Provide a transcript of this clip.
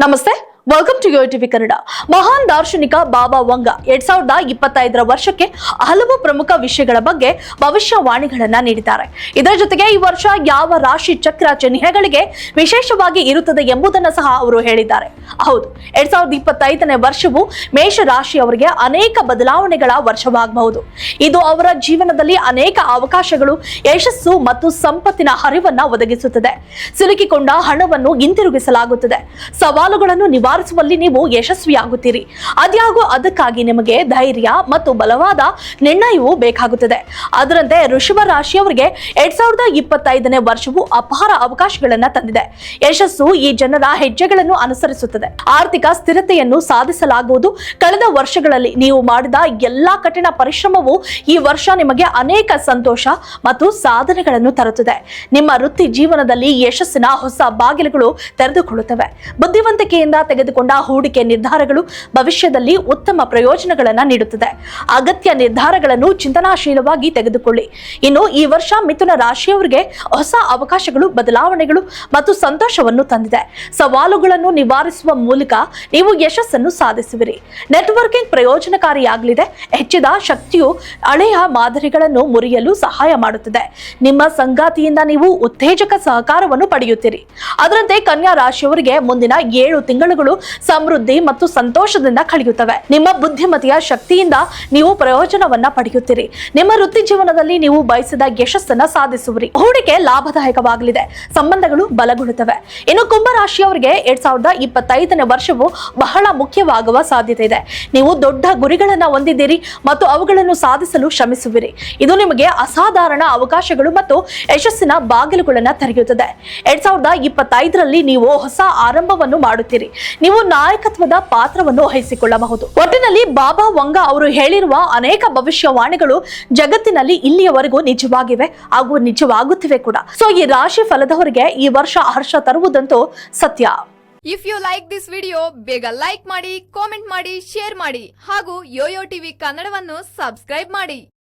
నమస్తే. Welcome to Yo TV Kannada ಮಹಾನ್ ದಾರ್ಶನಿಕ ಬಾಬಾ ವಂಗ ಎರಡ್ ಸಾವಿರದ ಇಪ್ಪತ್ತೈದರ ವರ್ಷಕ್ಕೆ ಹಲವು ಪ್ರಮುಖ ವಿಷಯಗಳ ಬಗ್ಗೆ ಭವಿಷ್ಯವಾಣಿಗಳನ್ನ ನೀಡಿದ್ದಾರೆ. ಇದರ ಜೊತೆಗೆ ಈ ವರ್ಷ ಯಾವ ರಾಶಿ ಚಕ್ರ ಚಿಹ್ನೆಗಳಿಗೆ ವಿಶೇಷವಾಗಿ ಇರುತ್ತದೆ ಎಂಬುದನ್ನು ಸಹ ಅವರು ಹೇಳಿದ್ದಾರೆ. ಹೌದು, ಎರಡ್ ಸಾವಿರದ ಇಪ್ಪತ್ತೈದನೇ ವರ್ಷವು ಮೇಷ ರಾಶಿಯವರಿಗೆ ಅನೇಕ ಬದಲಾವಣೆಗಳ ವರ್ಷವಾಗಬಹುದು. ಇದು ಅವರ ಜೀವನದಲ್ಲಿ ಅನೇಕ ಅವಕಾಶಗಳು, ಯಶಸ್ಸು ಮತ್ತು ಸಂಪತ್ತಿನ ಹರಿವನ್ನ ಒದಗಿಸುತ್ತದೆ. ಸಿಲುಕಿಕೊಂಡ ಹಣವನ್ನು ಹಿಂತಿರುಗಿಸಲಾಗುತ್ತದೆ. ಸವಾಲುಗಳನ್ನು ನಿವಾರಿಸುವಲ್ಲಿ ನೀವು ಯಶಸ್ವಿಯಾಗುತ್ತೀರಿ. ಅದ್ಯಾಗೂ ಅದಕ್ಕಾಗಿ ನಿಮಗೆ ಧೈರ್ಯ ಮತ್ತು ಬಲವಾದ ನಿರ್ಣಯವು ಬೇಕಾಗುತ್ತದೆ. ಅದರಂತೆ ಋಷಭ ರಾಶಿಯವರಿಗೆ ಎರಡ್ ಸಾವಿರದ ಇಪ್ಪತ್ತೈದನೇ ವರ್ಷವು ಅಪಾರ ಅವಕಾಶಗಳನ್ನ ತಂದಿದೆ. ಯಶಸ್ಸು ಈ ಜನರ ಹೆಜ್ಜೆಗಳನ್ನು ಅನುಸರಿಸುತ್ತದೆ. ಆರ್ಥಿಕ ಸ್ಥಿರತೆಯನ್ನು ಸಾಧಿಸಲಾಗುವುದು. ಕಳೆದ ವರ್ಷಗಳಲ್ಲಿ ನೀವು ಮಾಡಿದ ಎಲ್ಲಾ ಕಠಿಣ ಪರಿಶ್ರಮವು ಈ ವರ್ಷ ನಿಮಗೆ ಅನೇಕ ಸಂತೋಷ ಮತ್ತು ಸಾಧನೆಗಳನ್ನು ತರುತ್ತದೆ. ನಿಮ್ಮ ವೃತ್ತಿ ಜೀವನದಲ್ಲಿ ಯಶಸ್ಸಿನ ಹೊಸ ಬಾಗಿಲುಗಳು ತೆರೆದುಕೊಳ್ಳುತ್ತವೆ. ಬುದ್ಧಿವಂತಿಕೆಯಿಂದ ತೆಗೆದುಕೊಂಡ ಹೂಡಿಕೆ ನಿರ್ಧಾರಗಳು ಭವಿಷ್ಯದಲ್ಲಿ ಉತ್ತಮ ಪ್ರಯೋಜನಗಳನ್ನು ನೀಡುತ್ತದೆ. ಅಗತ್ಯ ನಿರ್ಧಾರಗಳನ್ನು ಚಿಂತನಾಶೀಲವಾಗಿ ತೆಗೆದುಕೊಳ್ಳಿ. ಇನ್ನು ಈ ವರ್ಷ ಮಿಥುನ ರಾಶಿಯವರಿಗೆ ಹೊಸ ಅವಕಾಶಗಳು, ಬದಲಾವಣೆಗಳು ಮತ್ತು ಸಂತೋಷವನ್ನು ತಂದಿದೆ. ಸವಾಲುಗಳನ್ನು ನಿವಾರಿಸುವ ಮೂಲಕ ನೀವು ಯಶಸ್ಸನ್ನು ಸಾಧಿಸುವಿರಿ. ನೆಟ್ವರ್ಕಿಂಗ್ ಪ್ರಯೋಜನಕಾರಿಯಾಗಲಿದೆ. ಹೆಚ್ಚಿದ ಶಕ್ತಿಯು ಹಳೆಯ ಮಾದರಿಗಳನ್ನು ಮುರಿಯಲು ಸಹಾಯ ಮಾಡುತ್ತದೆ. ನಿಮ್ಮ ಸಂಗಾತಿಯಿಂದ ನೀವು ಉತ್ತೇಜಕ ಸಹಕಾರವನ್ನು ಪಡೆಯುತ್ತೀರಿ. ಅದರಂತೆ ಕನ್ಯಾ ರಾಶಿಯವರಿಗೆ ಮುಂದಿನ ಏಳು ತಿಂಗಳುಗಳು ಸಮೃದ್ಧಿ ಮತ್ತು ಸಂತೋಷದಿಂದ ಕಳೆಯುತ್ತವೆ. ನಿಮ್ಮ ಬುದ್ಧಿಮತಿಯ ಶಕ್ತಿಯಿಂದ ನೀವು ಪ್ರಯೋಜನವನ್ನ ಪಡೆಯುತ್ತೀರಿ. ನಿಮ್ಮ ವೃತ್ತಿ ಜೀವನದಲ್ಲಿ ನೀವು ಬಯಸಿದ ಯಶಸ್ಸನ್ನ ಸಾಧಿಸುವಿರಿ. ಹೂಡಿಕೆ ಲಾಭದಾಯಕವಾಗಲಿದೆ. ಸಂಬಂಧಗಳು ಬಲಗೊಳ್ಳುತ್ತವೆ. ಇನ್ನು ಕುಂಭರಾಶಿಯವರಿಗೆ ಎರಡ್ ಸಾವಿರದ ಇಪ್ಪತ್ತೈದನೇ ವರ್ಷವು ಬಹಳ ಮುಖ್ಯವಾಗುವ ಸಾಧ್ಯತೆ ಇದೆ. ನೀವು ದೊಡ್ಡ ಗುರಿಗಳನ್ನ ಹೊಂದಿದ್ದೀರಿ ಮತ್ತು ಅವುಗಳನ್ನು ಸಾಧಿಸಲು ಶ್ರಮಿಸುವಿರಿ. ಇದು ನಿಮಗೆ ಅಸಾಧಾರಣ ಅವಕಾಶಗಳು ಮತ್ತು ಯಶಸ್ಸಿನ ಬಾಗಿಲುಗಳನ್ನ ತೆರೆಯುತ್ತದೆ. ಎರಡ್ ಸಾವಿರದ ಇಪ್ಪತ್ತೈದರಲ್ಲಿ ನೀವು ಹೊಸ ಆರಂಭವನ್ನು ಮಾಡುತ್ತೀರಿ. ನೀವು ನಾಯಕತ್ವದ ಪಾತ್ರವನ್ನು ವಹಿಸಿಕೊಳ್ಳಬಹುದು. ಒಟ್ಟಿನಲ್ಲಿ ಬಾಬಾ ವಂಗ ಅವರು ಹೇಳಿರುವ ಅನೇಕ ಭವಿಷ್ಯವಾಣಿಗಳು ಜಗತ್ತಿನಲ್ಲಿ ಇಲ್ಲಿಯವರೆಗೂ ನಿಜವಾಗಿವೆ ಹಾಗೂ ನಿಜವಾಗುತ್ತಿವೆ ಕೂಡ. ಸೊ ಈ ರಾಶಿ ಫಲದವರಿಗೆ ಈ ವರ್ಷ ಹರ್ಷ ತರುವುದಂತೂ ಸತ್ಯ. If you like this video ಬೇಗ ಲೈಕ್ ಮಾಡಿ ಕಾಮೆಂಟ್ ಮಾಡಿ ಶೇರ್ ಮಾಡಿ ಹಾಗೂ ಯೋಯೋ ಟಿವಿ ಕನ್ನಡವನ್ನು ಸಬ್ಸ್ಕ್ರೈಬ್ ಮಾಡಿ.